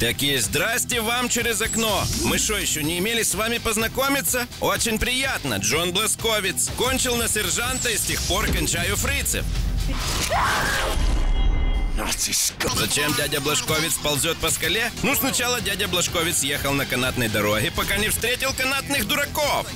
Такие здрасте вам через окно. Мы что, еще не имели с вами познакомиться? Очень приятно. Джон Бласковец. Кончил на сержанта и с тех пор кончаю фрицев. Зачем дядя Блажковец ползет по скале? Ну, сначала дядя Блажковец ехал на канатной дороге, пока не встретил канатных дураков.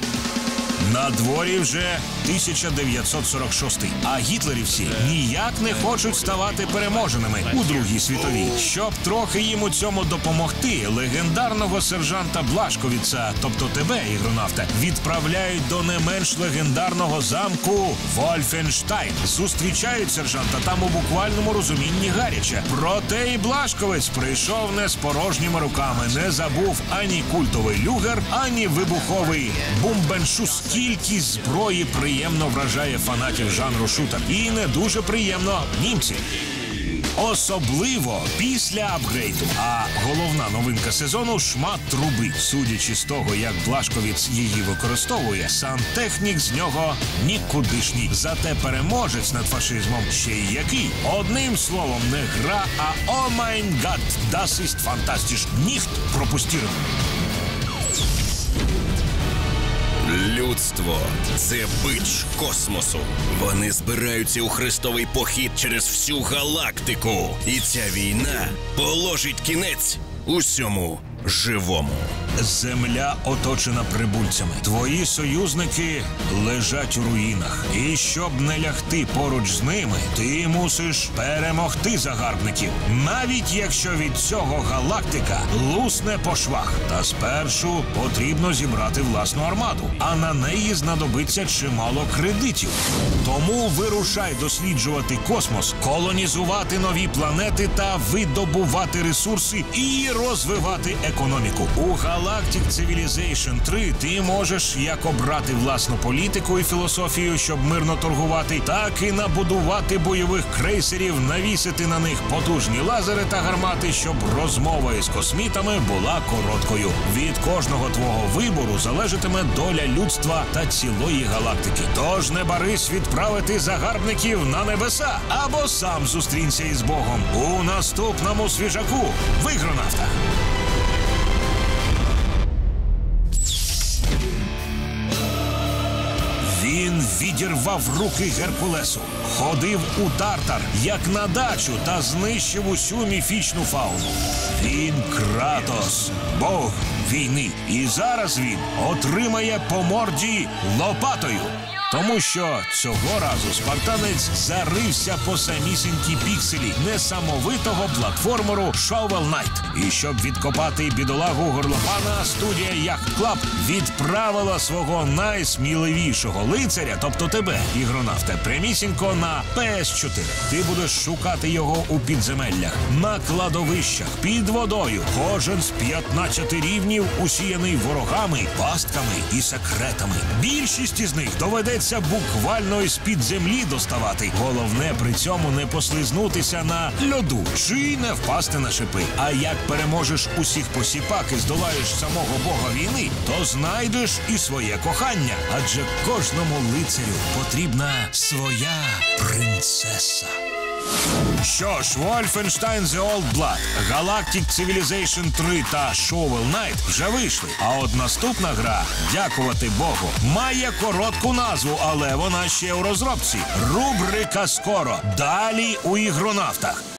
На дворі вже 1946, а гітлерівці ніяк не хочуть ставати переможеними у Другій світовій. Щоб трохи їм у цьому допомогти, легендарного сержанта Блашковіца, тобто тебе, ігронавте, відправляють до не менш легендарного замку Вольфенштайн. Зустрічають сержанта там у буквальному розумінні гаряче. Проте і Блашковець прийшов не з порожніми руками, не забув ані культовий люгер, ані вибуховий бумбеншус. Кількість зброї приємно вражає фанатів жанру шутер. І не дуже приємно німців. Особливо після апгрейду. А головна новинка сезону шмат труби. Судячи з того, як Блашковіц її використовує, сантехнік з нього нікудишній. Зате переможець над фашизмом ще й який. Одним словом, не гра, а о майн гад, ist fantastisch. Ніхт пропустірен. Людство це бич космосу. Вони збираються у хрестовий похід через всю галактику. І ця війна положить кінець усьому живому. Земля оточена прибульцями. Твої союзники лежать у руїнах. І щоб не лягти поруч з ними, ти мусиш перемогти загарбників, навіть якщо від цього галактика лусне по швах. Та спершу потрібно зібрати власну армаду, а на неї знадобиться чимало кредитів. Тому вирушай досліджувати космос, колонізувати нові планети та видобувати ресурси і розвивати економіку. У Galactic Civilization 3 ти можеш як обрати власну політику і філософію, щоб мирно торгувати, так і набудувати бойових крейсерів, навісити на них потужні лазери та гармати, щоб розмова із космітами була короткою. Від кожного твого вибору залежатиме доля людства та цілої галактики. Тож не барись відправити загарбників на небеса або сам зустрінься із Богом у наступному свіжаку. Вигронавта. Відірвав руки Геркулесу, ходив у тартар, як на дачу, та знищив усю міфічну фауну. Він Кратос, Бог війни. І зараз він отримає по морді лопатою. Тому що цього разу спартанець зарився по самісінькій пікселі несамовитого платформеру Shovel Knight. І щоб відкопати бідолагу горлопана, студія Yacht Club відправила свого найсміливішого лицаря, тобто тебе, ігронавте, прямісінько на PS4. Ти будеш шукати його у підземеллях, на кладовищах, під водою. Кожен з 15 рівнів усіяний ворогами, пастками і секретами. Більшість із них доведеться буквально із під землі доставати. Головне при цьому не послизнутися на льоду чи не впасти на шипи. А як переможеш усіх посіпак і здолаєш самого бога війни, то знайдеш і своє кохання. Адже кожному лицарю потрібна своя принцеса. Що ж, Wolfenstein The Old Blood, Galactic Civilization 3 та Shovel Knight вже вийшли. А от наступна гра, дякувати Богу, має коротку назву, але вона ще у розробці. Рубрика скоро. Далі у ігронавтах.